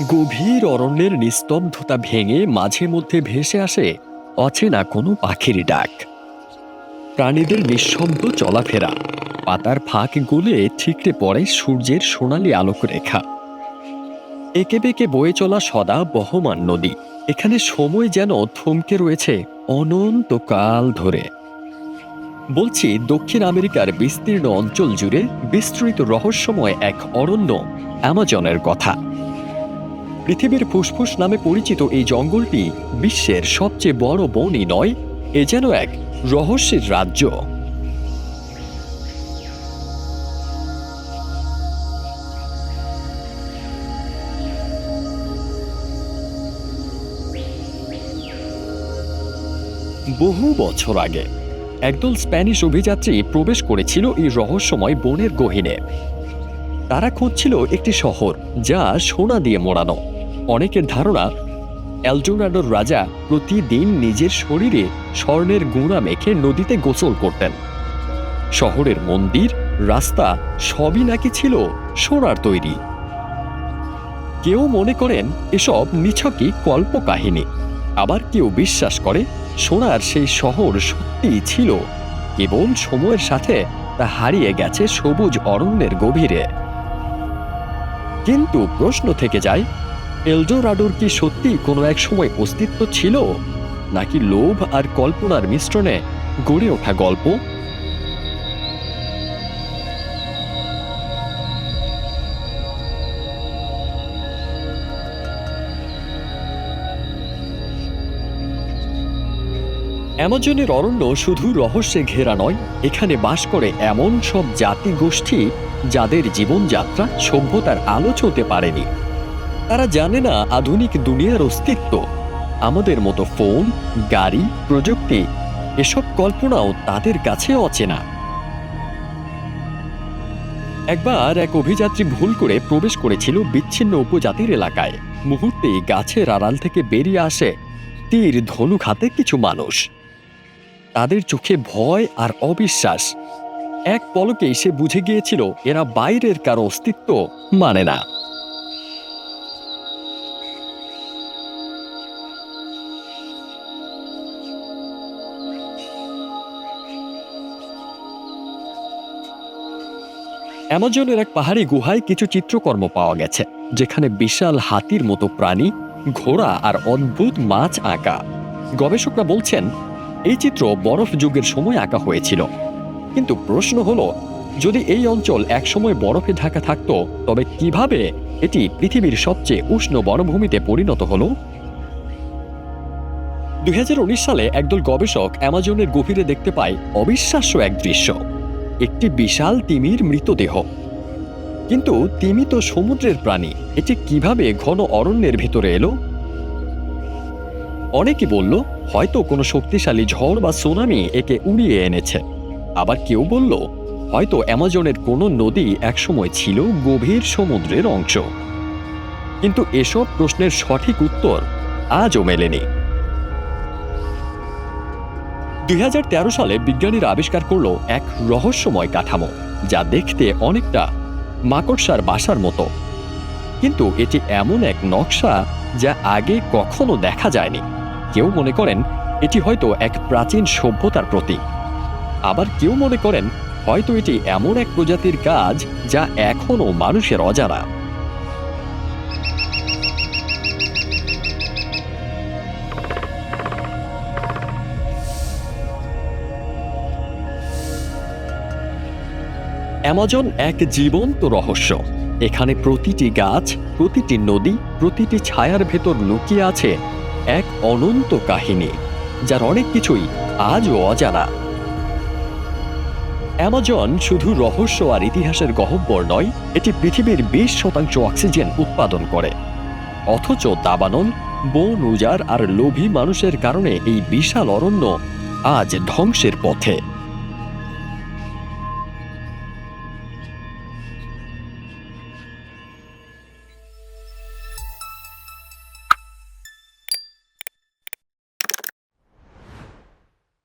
গভীর অরণ্যের নিস্তব্ধতা ভেঙে মাঝে মধ্যে ভেসে আসে অচেনা কোনো পাখির ডাক। প্রাণীদের নিঃশব্দ চলাফেরা, পাতার ফাঁক গুলে ঠিকরে পড়ে সূর্যের সোনালি আলোক রেখা একে বেঁকে বয়ে চলা সদা বহমান নদী। এখানে সময় যেন থমকে রয়েছে অনন্তকাল ধরে। বলছি, দক্ষিণ আমেরিকার বিস্তীর্ণ অঞ্চল জুড়ে বিস্তৃত রহস্যময় এক অরণ্য অ্যামাজনের কথা। পৃথিবীর ফুসফুস নামে পরিচিত এই জঙ্গলটি বিশ্বের সবচেয়ে বড় বনই নয়, এ যেন এক রহস্যের রাজ্য। বহু বছর আগে, একদল স্প্যানিশ অভিযাত্রী প্রবেশ করেছিল এই রহস্যময় বনের গহিনে। তারা খুঁজছিল একটি শহর যা সোনা দিয়ে মোড়ানো। অনেকের ধারণা, এলজোরাডোর রাজা প্রতিদিন নিজের শরীরে স্বর্ণের গুঁড়া মেখে নদীতে গোসল করতেন। শহরের মন্দির, রাস্তা সবই নাকি ছিল সোনার তৈরি। কেউ মনে করেন এসব নিছকই কল্পকাহিনী। আবার কেউ বিশ্বাস করে সোনার সেই শহর সত্যিই ছিল, কেবল সময়ের সাথে তা হারিয়ে গেছে সবুজ অরণ্যের গভীরে। কিন্তু প্রশ্ন থেকে যায় এলডোরাডোর কি সত্যি কোনো এক সময় অস্তিত্ব ছিল? নাকি লোভ আর কল্পনার মিশ্রণে গড়ে ওঠা গল্প? অ্যামাজনের অরণ্য শুধু রহস্যে ঘেরা নয়, এখানে বাস করে এমন সব জাতি গোষ্ঠী যাদের জীবনযাত্রা, সভ্যতার আলো ছুঁতে পারেনি। তারা জানে না আধুনিক দুনিয়ার অস্তিত্ব। আমাদের মতো ফোন, গাড়ি, প্রযুক্তি, এসব কল্পনাও তাদের কাছে অচেনা। একবার এক অভিযাত্রী ভুল করে প্রবেশ করেছিল বিচ্ছিন্ন উপজাতির এলাকায়। মুহূর্তেই গাছের আড়াল থেকে বেরিয়ে আসে তীর ধনুক হাতে কিছু মানুষ। তাদের চোখে ভয় আর অবিশ্বাস। এক পলকেই সে বুঝে গিয়েছিল, এরা বাইরের কারও অস্তিত্ব মানে না। অ্যামাজনের এক পাহাড়ি গুহায় কিছু চিত্রকর্ম পাওয়া গেছে, যেখানে বিশাল হাতির মতো প্রাণী, ঘোড়া আর অদ্ভুত মাছ আঁকা। গবেষকরা বলছেন, এই চিত্র বরফ যুগের সময় আঁকা হয়েছিল। কিন্তু প্রশ্ন হলো, যদি এই অঞ্চল একসময় বরফে ঢাকা থাকতো, তবে কীভাবে এটি পৃথিবীর সবচেয়ে উষ্ণ বনভূমিতে পরিণত হলো? দুই হাজার উনিশ সালে একদল গবেষক অ্যামাজনের গভীরে দেখতে পায় অবিশ্বাস্য এক দৃশ্য। একটি বিশাল তিমির মৃতদেহ। কিন্তু তিমি তো সমুদ্রের প্রাণী, এটি কীভাবে ঘন অরণ্যের ভিতরে এলো? অনেকে বলল, হয়তো কোনো শক্তিশালী ঝড় বা সুনামি একে উড়িয়ে এনেছে। আবার কেউ বলল, হয়তো অ্যামাজনের কোনো নদী একসময় ছিল গভীর সমুদ্রের অংশ। কিন্তু এসব প্রশ্নের সঠিক উত্তর আজও মেলেনি। দুই হাজার তেরো সালে বিজ্ঞানীরা আবিষ্কার করল এক রহস্যময় কাঠামো, যা দেখতে অনেকটা মাকড়সার বাসার মতো। কিন্তু এটি এমন এক নকশা যা আগে কখনো দেখা যায়নি। কেউ মনে করেন এটি হয়তো এক প্রাচীন সভ্যতার প্রতীক। আবার কেউ মনে করেন হয়তো এটি এমন এক প্রজাতির কাজ যা এখনও মানুষের অজানা। অ্যামাজন এক জীবন্ত রহস্য। এখানে প্রতিটি গাছ, প্রতিটি নদী, প্রতিটি ছায়ার ভেতর লুকিয়ে আছে এক অনন্ত কাহিনী, যার অনেক কিছুই আজও অজানা। অ্যামাজন শুধু রহস্য আর ইতিহাসের গহব্বর নয়, এটি পৃথিবীর বিশ শতাংশ অক্সিজেন উৎপাদন করে। অথচ দাবানল, বন উজাড় আর লোভী মানুষের কারণে এই বিশাল অরণ্য আজ ধ্বংসের পথে।